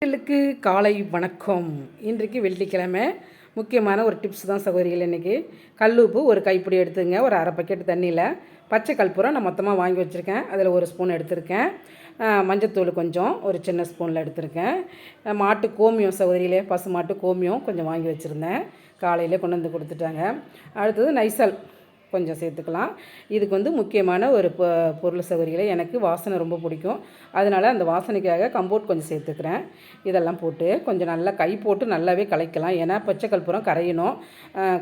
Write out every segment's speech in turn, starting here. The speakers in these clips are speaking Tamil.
மக்களுக்கு காலை வணக்கம். இன்றைக்கு வெள்ளிக்கிழமை. முக்கியமான ஒரு டிப்ஸ் தான் சகோதரிகள் இன்றைக்கி கல்லுப்பு ஒரு கைப்பிடி எடுத்துங்க. ஒரு அரை பக்கெட் தண்ணியில். பச்சை கற்பூரம் நான் மொத்தமாக வாங்கி வச்சுருக்கேன். அதில் ஒரு ஸ்பூன் எடுத்திருக்கேன். மஞ்சத்தூள் கொஞ்சம் ஒரு சின்ன ஸ்பூனில் எடுத்திருக்கேன். மாட்டு கோமியம் சகோதரிகளே பசு மாட்டு கோமியம் கொஞ்சம் வாங்கி வச்சுருந்தேன். காலையில் கொண்டு வந்து கொடுத்துட்டாங்க. அடுத்தது நைசல். கொஞ்சம் சேர்த்துக்கலாம். இதுக்கு வந்து முக்கியமான ஒரு பொ பொருள் சகோதரிகளை எனக்கு வாசனை ரொம்ப பிடிக்கும். அதனால் அந்த வாசனைக்காக கம்போர்ட் கொஞ்சம் சேர்த்துக்கிறேன். இதெல்லாம் போட்டு கொஞ்சம் நல்லா கை போட்டு நல்லாவே கலைக்கலாம். ஏன்னா பச்சை கற்பூரம் கரையணும்.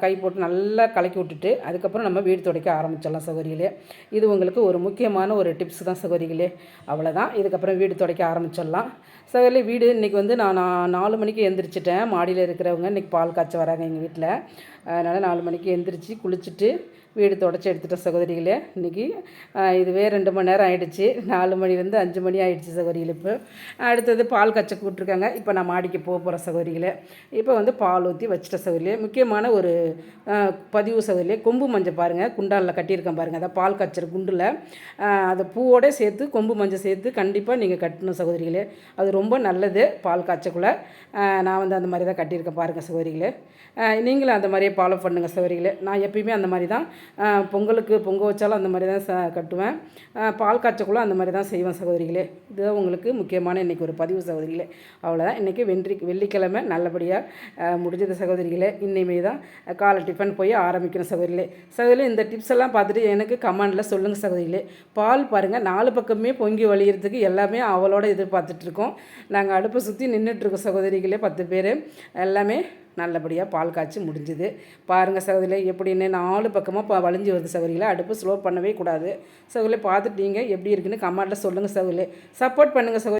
கை போட்டு நல்லா கலக்கி விட்டுட்டு அதுக்கப்புறம் நம்ம வீடு துடைக்க ஆரம்பிச்சிடலாம் சகோதரிகளே இது உங்களுக்கு ஒரு முக்கியமான ஒரு டிப்ஸ் தான் சகோதரிகளே அவ்வளோதான் இதுக்கப்புறம் வீடு துடைக்க ஆரம்பிச்சிடலாம். சகோதரி வீடு இன்றைக்கி வந்து நான் நாலு மணிக்கு எந்திரிச்சிட்டேன். மாடியில் இருக்கிறவங்க இன்றைக்கி பால் காய்ச்ச வராங்க எங்கள் வீட்டில் அதனால் நாலு மணிக்கு எந்திரிச்சு குளிச்சுட்டு வீடு தொடச்சி எடுத்துட்டோம் சகோதரிகளே. இன்றைக்கி இதுவே ரெண்டு மணி நேரம் ஆகிடுச்சு நாலு மணிலேருந்து அஞ்சு மணி ஆகிடுச்சு சகோதரிகள் இப்போ. அடுத்தது பால் கச்சை கூப்பிட்ருக்காங்க இப்போ நான் மாடிக்கு போக போகிறேன் சகோதரிகளே. இப்போ வந்து பால் ஊற்றி வச்சிட்ட சகோதரிகளே. முக்கியமான ஒரு பதிவு சகோதரிகளே கொம்பு மஞ்சள் பாருங்கள் குண்டானில் கட்டியிருக்கேன் பாருங்கள் அதான் பால் காய்ச்சற குண்டில். அதை பூவோட சேர்த்து கொம்பு மஞ்சள் சேர்த்து கண்டிப்பாக நீங்கள் கட்டணும் சகோதரிகளே. அது ரொம்ப நல்லது பால் காய்ச்சக்குள்ளே. நான் வந்து அந்த மாதிரி தான் கட்டியிருக்கேன் பாருங்கள் சகோதரிகளே. நீங்களும் அந்த மாதிரியே ஃபாலோ பண்ணுங்கள் சகோதரிகளே. நான் எப்பயுமே அந்த மாதிரி தான் பொங்கலுக்கு பொங்க வச்சாலும் அந்த மாதிரி தான் ச கட்டுவேன். பால் காய்ச்சக்குள்ள அந்த மாதிரி தான் செய்வேன் சகோதரிகளே. இதுதான் உங்களுக்கு முக்கியமான இன்றைக்கி ஒரு பதிவு சகோதரிகளே. அவ்வளோதான் இன்றைக்கி வென்றி வெள்ளிக்கிழமை நல்லபடியாக முடிஞ்சது சகோதரிகளே. இன்னைமே தான் காலை டிஃபன் போய் ஆரம்பிக்கணும் சகோதரிகளே. சகோதரிகளே இந்த டிப்ஸ் எல்லாம் பார்த்துட்டு எனக்கு கமெண்டில் சொல்லுங்கள் சகோதரிகளே. பால் பாருங்கள் நாலு பக்கமே பொங்கி வழியிறதுக்கு எல்லாமே அவளோட எதிர்பார்த்துட்ருக்கோம் நாங்கள் அடுப்பை சுற்றி நின்றுட்டுருக்கோம் சகோதரிகளே பத்து பேர். எல்லாமே நல்லபடியாக பால் காய்ச்சி முடிஞ்சுது. பாருங்கள் சகோதரிகளே எப்படின்னு நாலு பக்கமாக ப வலிஞ்சு வருது சகோதரிகளே. அடுப்பு ஸ்லோ பண்ணவே கூடாது. சகோதரிகளே பார்த்துட்டீங்க எப்படி இருக்குன்னு கமெண்ட்டில் சொல்லுங்கள் சகோதரிகளே. சப்போர்ட் பண்ணுங்கள் சகோதரி